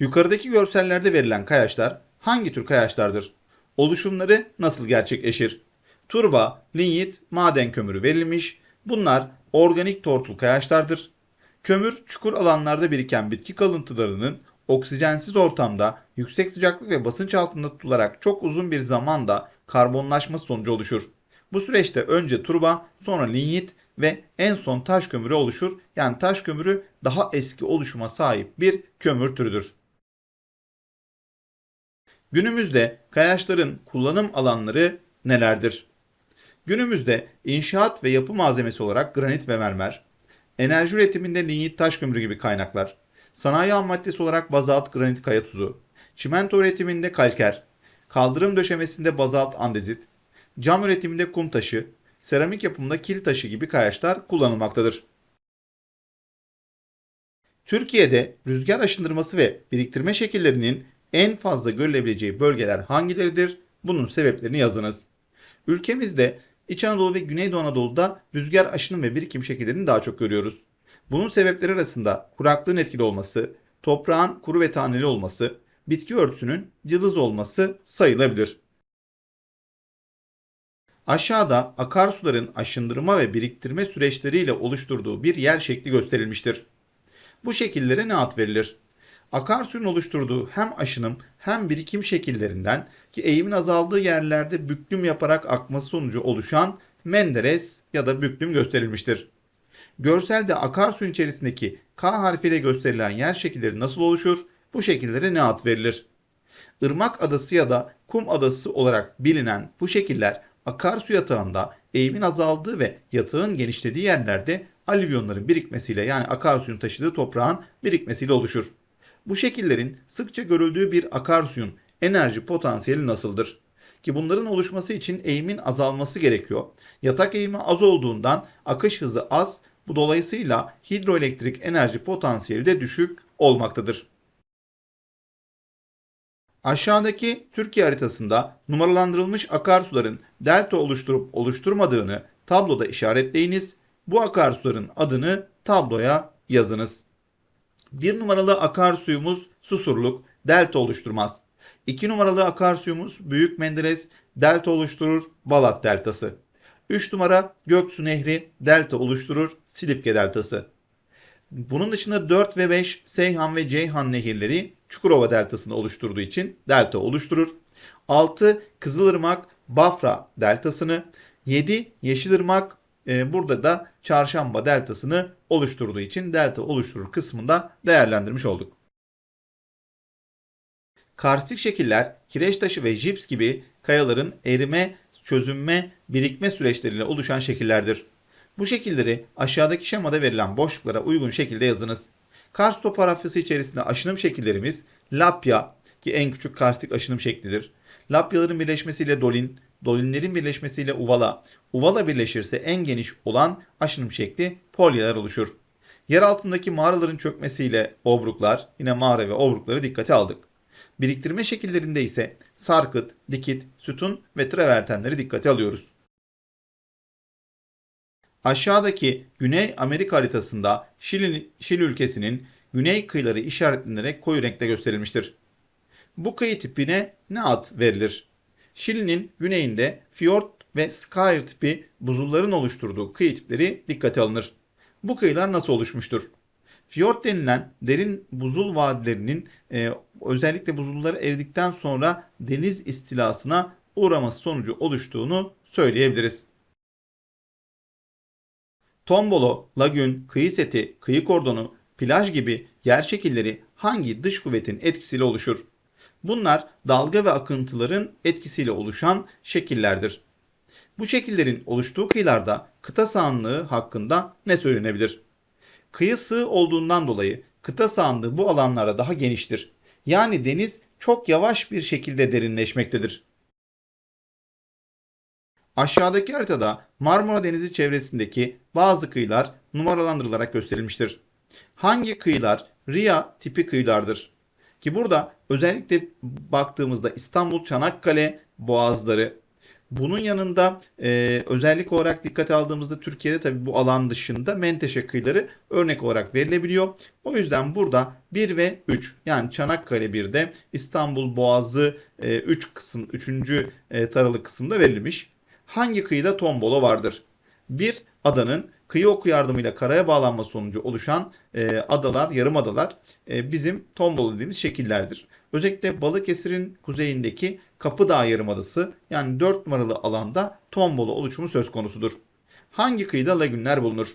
Yukarıdaki görsellerde verilen kayaçlar hangi tür kayaçlardır? Oluşumları nasıl gerçekleşir? Turba, linyit, maden kömürü verilmiş. Bunlar organik tortul kayaçlardır. Kömür çukur alanlarda biriken bitki kalıntılarının oksijensiz ortamda yüksek sıcaklık ve basınç altında tutularak çok uzun bir zamanda karbonlaşması sonucu oluşur. Bu süreçte önce turba, sonra linyit ve en son taş kömürü oluşur. Yani taş kömürü daha eski oluşuma sahip bir kömür türüdür. Günümüzde kayaçların kullanım alanları nelerdir? Günümüzde inşaat ve yapı malzemesi olarak granit ve mermer, enerji üretiminde linyit taş kömürü gibi kaynaklar, sanayi ham maddesi olarak bazalt granit kaya tuzu, çimento üretiminde kalker, kaldırım döşemesinde bazalt andezit, cam üretiminde kum taşı, seramik yapımında kil taşı gibi kayaçlar kullanılmaktadır. Türkiye'de rüzgar aşındırması ve biriktirme şekillerinin en fazla görülebileceği bölgeler hangileridir? Bunun sebeplerini yazınız. Ülkemizde İç Anadolu ve Güneydoğu Anadolu'da rüzgar aşınım ve birikim şekillerini daha çok görüyoruz. Bunun sebepleri arasında kuraklığın etkili olması, toprağın kuru ve taneli olması, bitki örtüsünün cılız olması sayılabilir. Aşağıda akarsuların aşındırma ve biriktirme süreçleriyle oluşturduğu bir yer şekli gösterilmiştir. Bu şekillere ne ad verilir? Akarsuyun oluşturduğu hem aşınım hem birikim şekillerinden ki eğimin azaldığı yerlerde büklüm yaparak akması sonucu oluşan Menderes ya da büklüm gösterilmiştir. Görselde akarsuyun içerisindeki K harfiyle gösterilen yer şekilleri nasıl oluşur? Bu şekillere ne ad verilir? Irmak adası ya da kum adası olarak bilinen bu şekiller akarsu yatağında eğimin azaldığı ve yatağın genişlediği yerlerde alüvyonların birikmesiyle yani akarsuyun taşıdığı toprağın birikmesiyle oluşur. Bu şekillerin sıkça görüldüğü bir akarsuyun enerji potansiyeli nasıldır? Ki bunların oluşması için eğimin azalması gerekiyor. Yatak eğimi az olduğundan akış hızı az, bu dolayısıyla hidroelektrik enerji potansiyeli de düşük olmaktadır. Aşağıdaki Türkiye haritasında numaralandırılmış akarsuların delta oluşturup oluşturmadığını tabloda işaretleyiniz. Bu akarsuların adını tabloya yazınız. Bir numaralı akarsuyumuz Susurluk, delta oluşturmaz. 2 numaralı akarsuyumuz Büyük Menderes, delta oluşturur, Balat deltası. 3 numara Göksu Nehri, delta oluşturur, Silifke deltası. Bunun dışında 4 ve 5 Seyhan ve Ceyhan nehirleri Çukurova deltasını oluşturduğu için delta oluşturur. 6 Kızılırmak, Bafra deltasını. 7 Yeşilırmak, e, burada da Çarşamba deltasını oluşturduğu için delta oluşturur kısmında değerlendirmiş olduk. Karstik şekiller kireç taşı ve jips gibi kayaların erime, çözünme, birikme süreçleriyle oluşan şekillerdir. Bu şekilleri aşağıdaki şemada verilen boşluklara uygun şekilde yazınız. Kars topografyası içerisinde aşınım şekillerimiz lapya ki en küçük karstik aşınım şeklidir. Lapyaların birleşmesiyle dolin, dolinlerin birleşmesiyle uvala, uvala birleşirse en geniş olan aşınım şekli polyalar oluşur. Yer altındaki mağaraların çökmesiyle obruklar, yine mağara ve obrukları dikkate aldık. Biriktirme şekillerinde ise sarkıt, dikit, sütun ve travertenleri dikkate alıyoruz. Aşağıdaki Güney Amerika haritasında Şili, Şili ülkesinin güney kıyıları işaretlenerek koyu renkte gösterilmiştir. Bu kıyı tipine ne ad verilir? Şili'nin güneyinde fiyort ve skyr tipi buzulların oluşturduğu kıyı tipleri dikkate alınır. Bu kıyılar nasıl oluşmuştur? Fiyort denilen derin buzul vadilerinin e, özellikle buzulları eridikten sonra deniz istilasına uğraması sonucu oluştuğunu söyleyebiliriz. Tombolo, lagün, kıyı seti, kıyı kordonu, plaj gibi yer şekilleri hangi dış kuvvetin etkisiyle oluşur? Bunlar dalga ve akıntıların etkisiyle oluşan şekillerdir. Bu şekillerin oluştuğu kıyılarda kıta sahanlığı hakkında ne söylenebilir? Kıyı sığ olduğundan dolayı kıta sahanlığı bu alanlarda daha geniştir. Yani deniz çok yavaş bir şekilde derinleşmektedir. Aşağıdaki haritada Marmara Denizi çevresindeki bazı kıyılar numaralandırılarak gösterilmiştir. Hangi kıyılar Ria tipi kıyılardır? Ki burada özellikle baktığımızda İstanbul Çanakkale boğazları, Bunun yanında e, özellik olarak dikkate aldığımızda Türkiye'de tabii bu alan dışında Menteşe kıyıları örnek olarak verilebiliyor. O yüzden burada 1 ve 3 yani Çanakkale 1'de İstanbul Boğazı 3 kısım 3. E, taralı kısımda verilmiş. Hangi kıyıda tombolo vardır? Bir adanın kıyı oku yardımıyla karaya bağlanma sonucu oluşan e, adalar, yarım adalar e, bizim tombolo dediğimiz şekillerdir. Özellikle Balıkesir'in kuzeyindeki Kapıdağ Yarımadası yani 4 numaralı alanda tombolo oluşumu söz konusudur. Hangi kıyıda lagünler bulunur?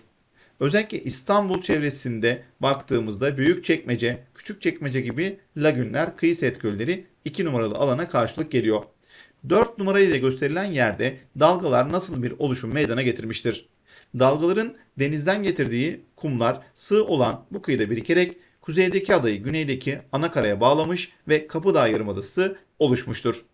Özellikle İstanbul çevresinde baktığımızda Büyükçekmece, Küçükçekmece gibi lagünler, kıyı set gölleri 2 numaralı alana karşılık geliyor. 4 numarayla gösterilen yerde dalgalar nasıl bir oluşum meydana getirmiştir? Dalgaların denizden getirdiği kumlar sığ olan bu kıyıda birikerek kuzeydeki adayı güneydeki ana karaya bağlamış ve Kapıdağ Yarımadası oluşmuştur.